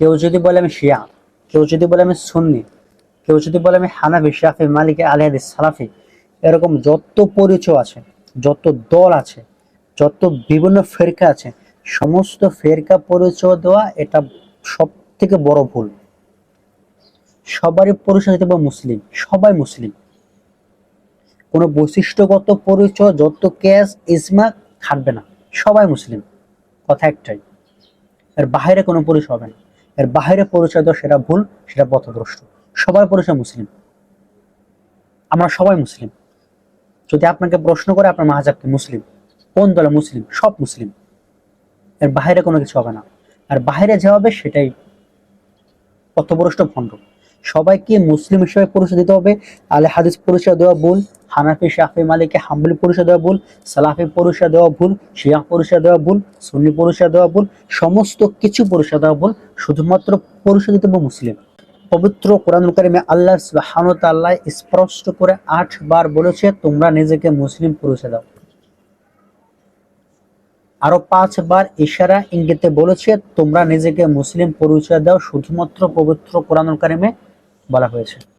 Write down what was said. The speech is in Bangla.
কেউ যদি বলে আমি শিয়া, কেউ যদি বলে আমি সুন্নি, কেউ যদি বলে আমি হানাফি, শাফি, মালিক আলহাদিস সালাফি, এরকম যত পরিচয় আছে, যত দল আছে, যত বিভিন্ন ফেরকা আছে, সমস্ত ফেরকা পরিচয় দেওয়া এটা সব থেকে বড় ভুল। সবারই পরিচয় দিতে মুসলিম, সবাই মুসলিম। কোনো বৈশিষ্ট্যগত পরিচয়, যত ক্যাশ ইসমা খাটবে না, সবাই মুসলিম। কথা একটাই, এর বাইরে কোনো পরিচয় হবে না। এর বাহিরে পরিচয় দেওয়া সেটা ভুল, সেটা পথভ্রষ্ট। সবার পরিচয় মুসলিম। আমরা সবাই মুসলিম। যদি আপনাকে প্রশ্ন করে আপনার মাহাজাবকে মুসলিম, কোন দলে মুসলিম, সব মুসলিম, এর বাহিরে কোনো কিছু হবে না। আর বাহিরে যে হবে সেটাই পথভ্রষ্ট ভণ্ড। সবাইকে মুসলিম হিসেবে পরিচয় দিতে হবে। আলে হাদিস পরিচয় দেওয়া ভুল, হানাফি, শাফি, মালিকে, হাম্বলি পরিচয় দেওয়া ভুল, সালাফি পরিচয় দেওয়া ভুল, শিয়া পরিচয় দেওয়া ভুল, সুন্নি পরিচয় দেওয়া ভুল, সমস্ত কিছু পরিচয় দেওয়া ভুল, শুধুমাত্র পরিচয় দিতে হবে মুসলিম। পবিত্র কোরআনুল কারিমে আল্লাহ তাআলা স্পষ্ট করে আট বার বলেছে, তোমরা নিজেকে মুসলিম পরিচয় দাও। আরও পাঁচবার ইশারা ইঙ্গিতে বলেছে, তোমরা নিজেকে মুসলিম পরিচয় দাও, শুধুমাত্র পবিত্র কোরআনুল কারিমে বলা হয়েছে।